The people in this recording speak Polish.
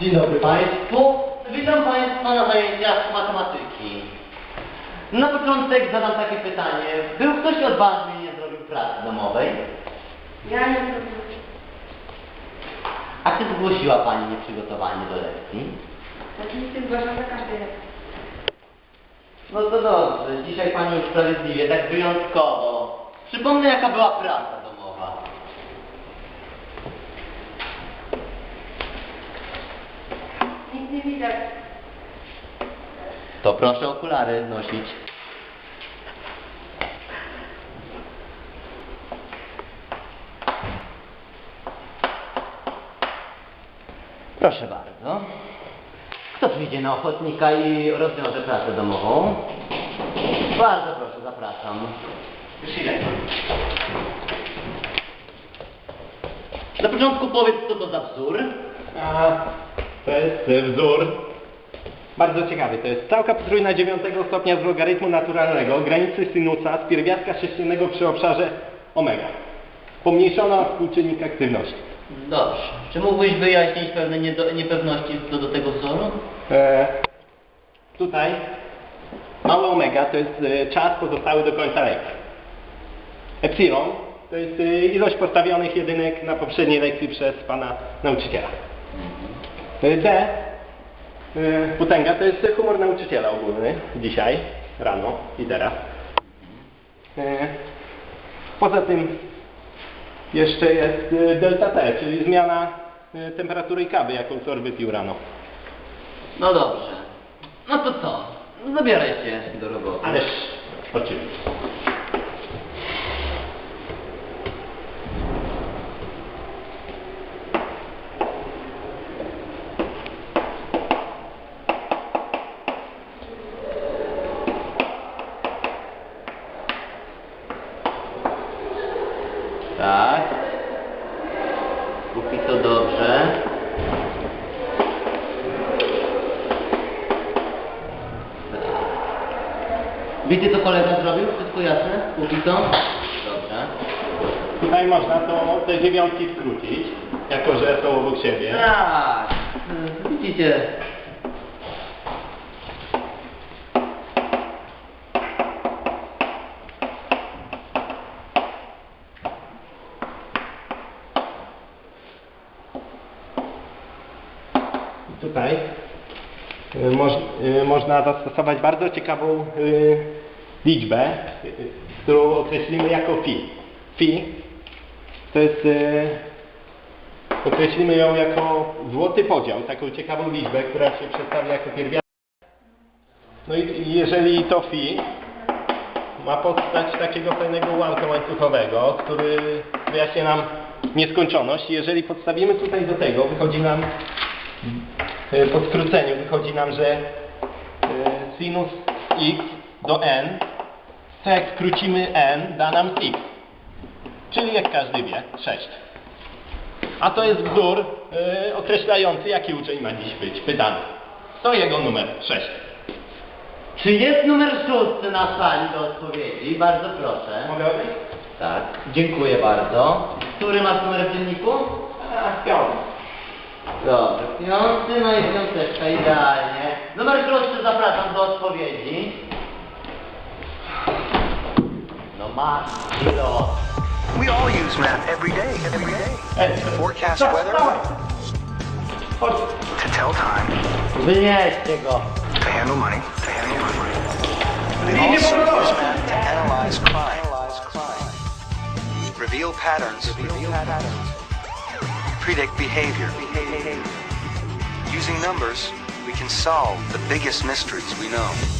Dzień dobry Państwu. Witam Państwa na zajęciach matematyki. Na początek zadam takie pytanie. Był ktoś odważny i nie zrobił pracy domowej? Ja nie zrobię. A czy zgłosiła Pani nieprzygotowanie do lekcji? Oczywiście zgłaszam za każdej lekcji. No to dobrze. Dzisiaj Pani usprawiedliwie, tak wyjątkowo. Przypomnę jaka była praca nie widać. To proszę okulary nosić. Proszę bardzo. Kto przyjdzie na ochotnika i rozwiąże pracę domową? Bardzo proszę, zapraszam. Już? Na początku powiedz, co to za wzór. A, to jest wzór bardzo ciekawy. To jest całka potrójna dziewiątego stopnia z logarytmu naturalnego granicy sinusa z pierwiastka sześciennego przy obszarze omega. Pomniejszona współczynnik aktywności. Dobrze. Czy mógłbyś wyjaśnić pewne niedo- niepewności co do tego wzoru? E, tutaj małe omega to jest e, czas pozostały do końca lekcji. Epsilon to jest e, ilość postawionych jedynek na poprzedniej lekcji przez pana nauczyciela. E, D e, potęga to jest humor nauczyciela ogólny dzisiaj, rano i teraz. E, Poza tym jeszcze jest e, delta T, czyli zmiana temperatury kawy, jaką Sor wypił rano. No dobrze. No to co? Zabieraj się do roboty. Ależ oczywiście. Tak. Póki co dobrze. Wiecie co kolega zrobił? Wszystko jasne? Póki co? Dobrze. Tutaj można to, te dziewiątki skrócić, jako że są obok siebie. Tak. Widzicie. Tutaj y, moż, y, można zastosować bardzo ciekawą y, liczbę, którą określimy jako phi. Phi to jest, określimy ją jako złoty podział, taką ciekawą liczbę, która się przedstawia jako pierwiastek. No i jeżeli to phi ma postać takiego fajnego ułamka łańcuchowego, który wyjaśnia nam nieskończoność. Jeżeli podstawimy tutaj do tego, wychodzi nam e, po skróceniu wychodzi nam, że e, sinus x do n, to jak skrócimy n, da nam x. Czyli jak każdy wie, 6. A to jest wzór e, określający, jaki uczeń ma dziś być pytany. To jego numer 6. Czy jest numer szósty na sali do odpowiedzi? Bardzo proszę. Mogę odejść? Tak. Dziękuję bardzo. Który masz numer w dzienniku? A, piąty. Dobrze, piąty, no i piąteczka, idealnie. Numer szósty zapraszam do odpowiedzi. No masz, kilo. We all use math every day. Every day. To forecast weather, to tell time, Wynieście go. to handle money, to handle money. Nie also uses math to analyze crime, analyze crime, reveal patterns, reveal patterns, predict behavior. Using numbers, we can solve the biggest mysteries we know.